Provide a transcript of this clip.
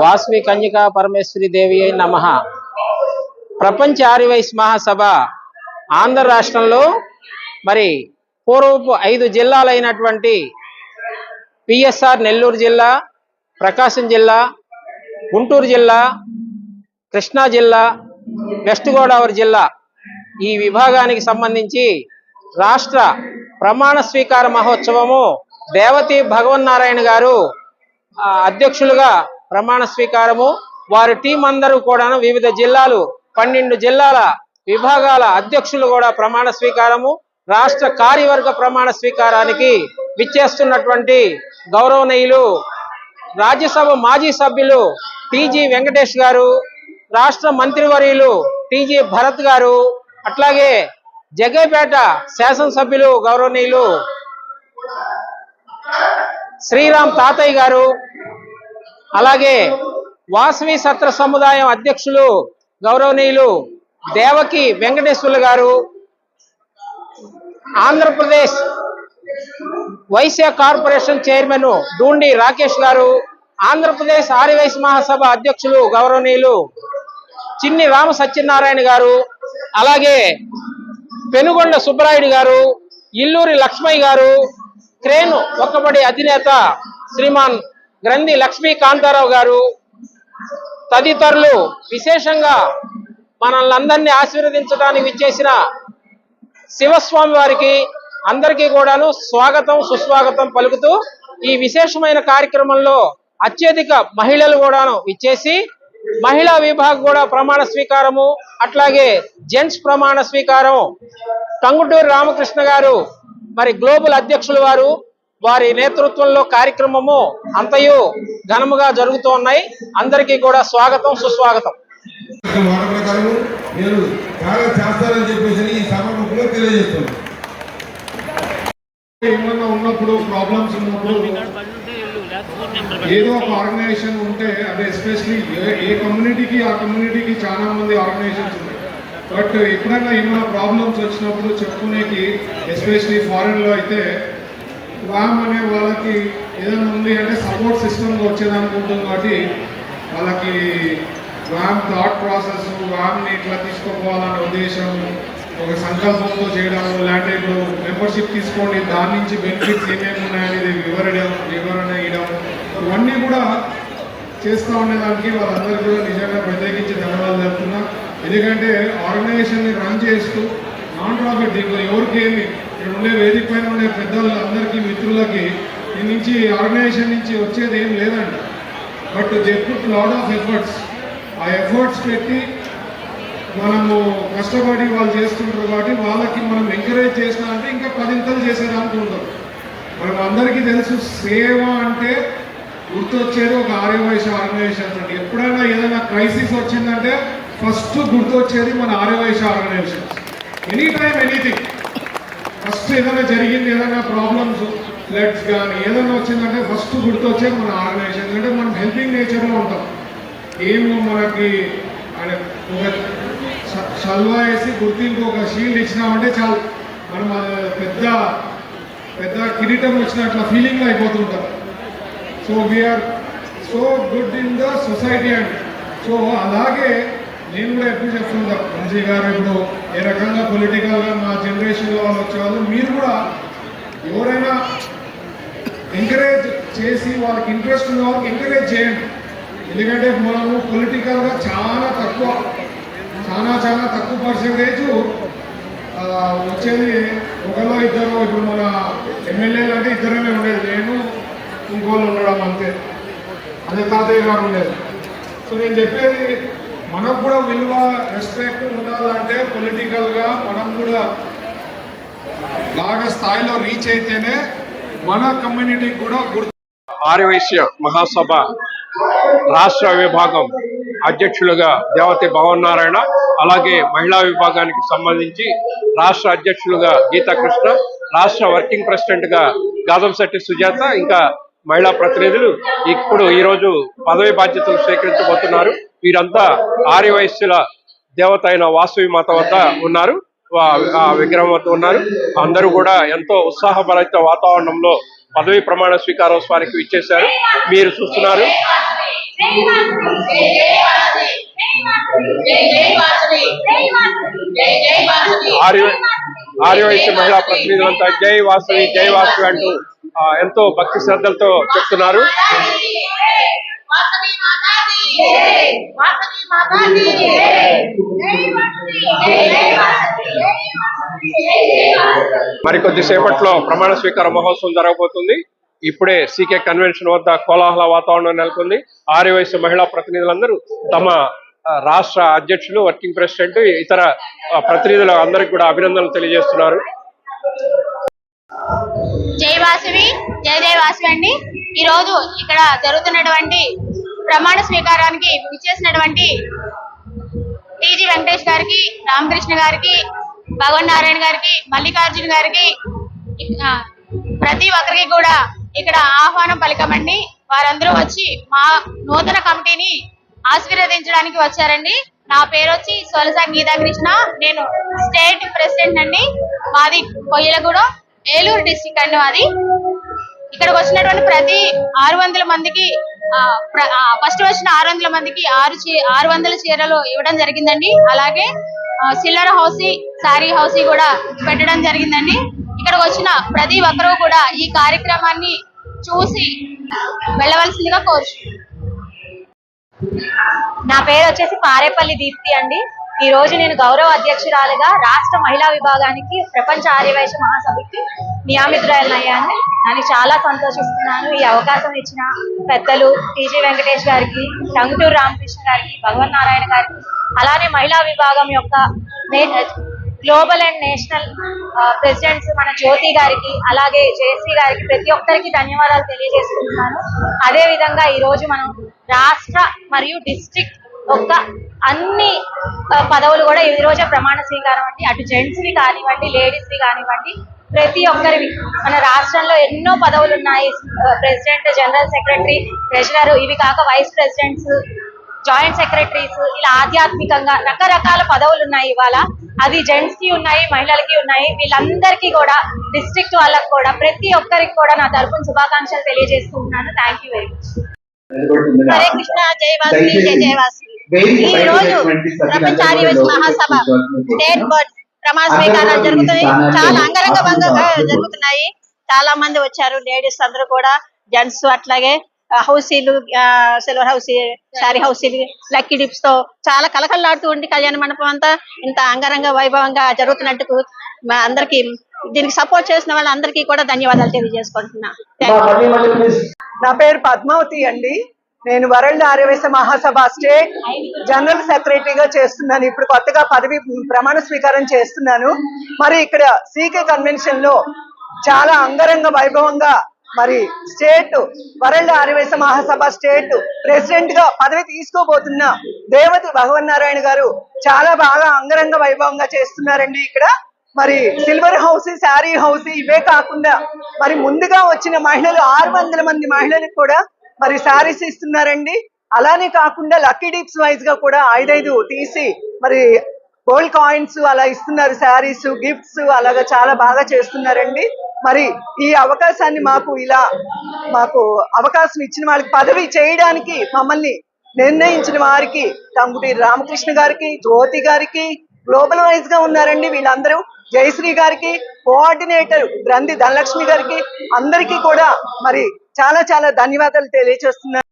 వాస్వి కన్యకా పరమేశ్వరి దేవి నమ. ప్రపంచ ఆర్యవైస్ మహాసభ ఆంధ్ర రాష్ట్రంలో మరి పూర్వపు ఐదు జిల్లాలైనటువంటి పిఎస్ఆర్ నెల్లూరు జిల్లా ప్రకాశం జిల్లా గుంటూరు జిల్లా కృష్ణా జిల్లా వెస్ట్ గోదావరి జిల్లా ఈ విభాగానికి సంబంధించి రాష్ట్ర ప్రమాణ స్వీకార మహోత్సవము దేవతి భగవన్నారాయణ గారు అధ్యక్షులుగా ప్రమాణ స్వీకారము. వారి టీం అందరూ కూడా వివిధ జిల్లాలు పన్నెండు జిల్లాల విభాగాల అధ్యక్షులు కూడా ప్రమాణ స్వీకారము రాష్ట్ర కార్యవర్గ ప్రమాణ స్వీకారానికి విచ్చేస్తున్నటువంటి గౌరవనీయులు రాజ్యసభ మాజీ సభ్యులు టీజీ వెంకటేష్ గారు రాష్ట్ర మంత్రివర్యులు టీజీ భరత్ గారు అట్లాగే జగేపేట శాసనసభ్యులు గౌరవనీయులు శ్రీరామ్ తాతయ్య గారు అలాగే వాసవి సత్ర సముదాయం అధ్యక్షులు గౌరవనీయులు దేవకి వెంకటేశ్వర్లు గారు ఆంధ్రప్రదేశ్ వైశ్య కార్పొరేషన్ చైర్మన్ డూండి రాకేష్ గారు ఆంధ్రప్రదేశ్ ఆర్యవైశ్య మహాసభ అధ్యక్షులు గౌరవనీయులు చిన్ని రామ సత్యనారాయణ గారు అలాగే పెనుగొండ సుబ్బరాయుడు గారు ఇల్లూరి లక్ష్మయ్య గారు క్రేన్ ఒక్కబడి అధినేత శ్రీమాన్ గ్రంథి లక్ష్మీ కాంతారావు గారు తదితరులు విశేషంగా మనల్ని అందరినీ ఆశీర్వదించడానికి విచ్చేసిన శివస్వామి వారికి అందరికీ కూడాను స్వాగతం సుస్వాగతం పలుకుతూ ఈ విశేషమైన కార్యక్రమంలో అత్యధిక మహిళలు కూడాను ఇచ్చేసి మహిళా విభాగం కూడా ప్రమాణ స్వీకారము అట్లాగే జెంట్స్ ప్రమాణ స్వీకారం. టంగుటూరు రామకృష్ణ గారు మరి గ్లోబల్ అధ్యక్షులు వారు వారి నేతృత్వంలో కార్యక్రమము అంతయు ఘనముగా జరుగుతూ ఉన్నాయి. అందరికీ కూడా స్వాగతం సుస్వాగతం. నేను చేస్తానని చెప్పేసి ఈ తెలియజేస్తున్నాను. ఏమన్నా ఉన్నప్పుడు ప్రాబ్లమ్స్ ఉన్నప్పుడు ఏదో ఒక ఆర్గనైజేషన్ ఉంటే అదే ఎస్పెషలీ ఏ కమ్యూనిటీకి ఆ కమ్యూనిటీకి చాలా మంది ఆర్గనైజేషన్స్ ఉన్నాయి బట్ ఎప్పుడైనా ఏమైనా ప్రాబ్లమ్స్ వచ్చినప్పుడు చెప్పుకునేకి ఎస్పెషలీ ఫారెన్లో అయితే వామ్ అనే వాళ్ళకి ఏదైనా ఉంది అంటే సపోర్ట్ సిస్టమ్ వచ్చేదానికి ఉంటుంది కాబట్టి వాళ్ళకి వామ్ థాట్ ప్రాసెస్ వామ్ని ఇట్లా తీసుకుపోవాలనే ఉద్దేశం ఒక సంకల్పంతో చేయడం మెంబర్షిప్ తీసుకోండి. దాని నుంచి బెనిఫిట్స్ ఏమేమి ఉన్నాయనేది వివరడం వివరణ ఇవ్వడం. ఇవన్నీ కూడా చేస్తూ ఉండేదానికి వాళ్ళందరికీ కూడా నిజంగా ప్రత్యేకించి ధన్యవాదాలు జరుపుతున్నా ఎందుకంటే ఆర్గనైజేషన్ని రన్ చేస్తూ నాన్ ప్రాఫిట్ దీంట్లో ఎవరికి ఇక్కడ ఉండే వేదిక పైన ఉండే పెద్దలందరికీ మిత్రులకి దీని నుంచి ఆర్గనైజేషన్ నుంచి వచ్చేది ఏం లేదండి. But they put lot of efforts. ఆ ఎఫర్ట్స్ పెట్టి మనము కష్టపడి వాళ్ళు చేస్తుంటారు కాబట్టి వాళ్ళకి మనం ఎంకరేజ్ చేసినా అంటే ఇంకా పదింతలు చేసేదానికి ఉండదు. మనం అందరికీ తెలుసు సేవ అంటే గుర్తొచ్చేది ఒక ఆర్యవైశ్య ఆర్గనైజేషన్స్ అండి ఎప్పుడైనా ఏదైనా క్రైసిస్ వచ్చిందంటే ఫస్ట్ గుర్తొచ్చేది మన Arya Vysya organisations any time anything first ఏదైనా జరిగింది ఏదైనా ప్రాబ్లమ్స్ ఫ్లడ్స్ కానీ ఏదైనా వచ్చిందంటే ఫస్ట్ గుర్తొచ్చేది మన ఆర్గనైజేషన్ అంటే మనం హెల్పింగ్ నేచర్లో ఉంటాం. ఏమో మనకి అంటే ఒక షల్వా వేసి గుర్తింపు ఒక షీల్డ్ ఇచ్చినామంటే చాలు. మనం పెద్ద పెద్ద కిరీటం వచ్చినట్ల feeling అయిపోతుంటాం. So we are so good in the society and so అలాగే నేను కూడా ఎప్పుడు చెప్తుంటా మంజీ గారు ఇప్పుడు ఏ రకంగా పొలిటికల్గా మా జనరేషన్లో వాళ్ళు వచ్చేవాళ్ళు మీరు కూడా ఎవరైనా ఎంకరేజ్ చేసి వాళ్ళకి ఇంట్రెస్ట్ ఉన్న వాళ్ళకి ఎంకరేజ్ చేయండి. ఎందుకంటే మనము పొలిటికల్గా చాలా తక్కువ. చాలా చాలా తక్కువ పర్సెంటేజ్ వచ్చేది ఒకలో ఇద్దరు ఇప్పుడు మన ఎమ్మెల్యేలు అంటే ఇద్దరమే ఉండేది. నేను ఇంకోళ్ళు ఉండడం అంతే. అదే తాతయ్య గారు ఉండేది. సో నేను చెప్పేది మనకు కూడా విలువ రెస్పెక్ట్ ఉండాలంటే పొలిటికల్గా మనం కూడా బాగా స్థాయిలో రీచ్ అయితేనే మన కమ్యూనిటీకి కూడా గుర్తు ఆర్యవైశ్య మహాసభ రాష్ట్ర విభాగం అధ్యక్షులుగా దేవతి భవన్ నారాయణ అలాగే మహిళా విభాగానికి సంబంధించి రాష్ట్ర అధ్యక్షులుగా గీతా కృష్ణ రాష్ట్ర వర్కింగ్ ప్రెసిడెంట్గా గాదంశెట్టి సుజాత ఇంకా మహిళా ప్రతినిధులు ఇప్పుడు ఈ రోజు పదవి బాధ్యతలు స్వీకరించబోతున్నారు. వీరంతా ఆర్యవైశ్యుల దేవత అయిన వాసవి మాత వద్ద ఉన్నారు. ఆ విగ్రహం వద్ద ఉన్నారు. అందరూ కూడా ఎంతో ఉత్సాహభరిత వాతావరణంలో పదవి ప్రమాణ స్వీకారోత్సవానికి ఇచ్చేశారు మీరు చూస్తున్నారు. ఆర్యవైశ్య మహిళా ప్రతినిధులంతా జై వాసవి జై వాసవి అంటూ ఎంతో భక్తి శ్రద్ధలతో చెప్తున్నారు. వాసవి మరికొద్ది సేపట్లో ప్రమాణ స్వీకార మహోత్సవం జరగబోతుంది. ఇప్పుడే సీకే కన్వెన్షన్ వద్ద కోలాహల వాతావరణం నెలకొంది. ఆర్యవైశ్య మహిళా ప్రతినిధులందరూ తమ రాష్ట్ర అధ్యక్షులు వర్కింగ్ ప్రెసిడెంట్ ఇతర ప్రతినిధులు అందరికి కూడా అభినందనలు తెలియజేస్తున్నారు. జై వాసవి జై జై వాసవి అండి. ఈ రోజు ఇక్కడ జరుగుతున్నటువంటి ప్రమాణ స్వీకారానికి విచ్చేసినటువంటి టీజీ వెంకటేష్ గారికి రామకృష్ణ గారికి భగవన్ నారాయణ గారికి మల్లికార్జున గారికి ప్రతి ఒక్కరికి కూడా ఇక్కడ ఆహ్వానం పలికమండి వారందరూ వచ్చి మా నూతన కమిటీని ఆశీర్వదించడానికి వచ్చారండి. నా పేరు వచ్చి సొలస గీతా కృష్ణ నేను స్టేట్ ప్రెసిడెంట్ అండి. మాది కొయ్యలగూడ ఏలూరు డిస్టిక్ అండి మాది. ఇక్కడికి వచ్చినటువంటి ప్రతి ఆరు వందల మందికి ఫస్ట్ వచ్చిన ఆరు వందల మందికి ఆరు చీ- ఆరు వందల చీరలు ఇవ్వడం జరిగిందండి. అలాగే సిల్లర్ హౌసీ శారీ హౌసీ కూడా పెట్టడం జరిగిందండి. ఇక్కడికి వచ్చిన ప్రతి ఒక్కరూ కూడా ఈ కార్యక్రమాన్ని చూసి వెళ్ళవలసిందిగా కోరుచున్నాను నా పేరు వచ్చేసి పారేపల్లి దీప్తి అండి. ఈ రోజు నేను గౌరవ అధ్యక్షురాలుగా రాష్ట్ర మహిళా విభాగానికి ప్రపంచ ఆర్యవైశ్య మహాసభకి నియామితురాలయ్యాను నేను చాలా సంతోషిస్తున్నాను. ఈ అవకాశం ఇచ్చిన పెద్దలు టీజీ వెంకటేష్ గారికి టంగుటూరు రామకృష్ణ గారికి భగవన్ నారాయణ గారికి అలానే మహిళా విభాగం యొక్క గ్లోబల్ అండ్ నేషనల్ ప్రెసిడెంట్స్ మన జ్యోతి గారికి అలాగే జయశ్రీ గారికి ప్రతి ఒక్కరికి ధన్యవాదాలు తెలియజేసుకుంటున్నాను. అదే విధంగా ఈ రోజు మనం రాష్ట్ర మరియు డిస్ట్రిక్ట్ యొక్క అన్ని పదవులు కూడా ఈ రోజే ప్రమాణ స్వీకారం అండి. అటు జెంట్స్వి కానివ్వండి లేడీస్వి కానివ్వండి ప్రతి ఒక్కరివి మన రాష్ట్రంలో ఎన్నో పదవులు ఉన్నాయి ప్రెసిడెంట్ జనరల్ సెక్రటరీ ట్రెజరర్ ఇవి కాక వైస్ ప్రెసిడెంట్స్ జాయింట్ సెక్రటరీస్ ఇలా ఆధ్యాత్మికంగా రకరకాల పదవులు ఉన్నాయి ఇవాళ. అది జెంట్స్కి ఉన్నాయి మహిళలకి ఉన్నాయి. వీళ్ళందరికీ కూడా డిస్ట్రిక్ట్ వాళ్ళకి కూడా ప్రతి ఒక్కరికి కూడా నా తరపున శుభాకాంక్షలు తెలియజేసుకుంటున్నాను. Thank you very much Hare Krishna జై వాసవి జై జై వాసవి ఈ రోజు ప్రపంచ మహాసభ స్టేట్ బోర్డ్ ప్రమాణ స్వీకారాలు జరుగుతున్నాయి చాలా అంగరంగ భంగంగా జరుగుతున్నాయి. చాలా మంది వచ్చారు లేడీస్ అందరూ కూడా జెంట్స్ అట్లాగే. హౌసీలు ఆ, సిల్వర్ హౌసీ శారీ హౌసీలు లక్కీ డిప్స్తో చాలా కలకల్లాడుతూ ఉంది కళ్యాణ మండపం అంతా ఇంత అంగరంగ వైభవంగా జరుగుతున్నట్టుకు మా అందరికి దీనికి సపోర్ట్ చేసిన వాళ్ళందరికీ కూడా ధన్యవాదాలు తెలియజేసుకుంటున్నా. నా పేరు పద్మావతి అండి. నేను world Aryavysya Mahasabha state general సెక్రటరీగా చేస్తున్నాను. ఇప్పుడు కొత్తగా పదవి ప్రమాణ స్వీకారం చేస్తున్నాను. మరి ఇక్కడ సీకే కన్వెన్షన్లో చాలా అంగరంగ వైభవంగా మరి state world Aryavysya Mahasabha state ప్రెసిడెంట్గా పదవి తీసుకోబోతున్న దేవతి భగవన్ నారాయణ గారు చాలా బాగా అంగరంగ వైభవంగా చేస్తున్నారండి ఇక్కడ. మరి సిల్వర్ హౌస్ శారీ హౌస్ ఇవే కాకుండా మరి ముందుగా వచ్చిన మహిళలు ఆరు వందల మంది మహిళలకు కూడా మరి శారీస్ ఇస్తున్నారండి. అలానే కాకుండా లక్కీ డీప్స్ వైజ్గా కూడా ఐదైదు తీసి మరి గోల్డ్ కాయిన్స్ అలా ఇస్తున్నారు శారీస్ గిఫ్ట్స్ అలాగా చాలా బాగా చేస్తున్నారండి. మరి ఈ అవకాశాన్ని మాకు ఇలా మాకు అవకాశం ఇచ్చిన వాళ్ళకి పదవి చేయడానికి మమ్మల్ని నిర్ణయించిన వారికి తమ్ముడి రామకృష్ణ గారికి జ్యోతి గారికి గ్లోబల్ వైజ్గా ఉన్నారండి వీళ్ళందరూ. జయశ్రీ గారికి కోఆర్డినేటర్ గ్రంథి ధనలక్ష్మి గారికి అందరికీ కూడా మరి చాలా చాలా ధన్యవాదాలు తెలియజేస్తున్నారు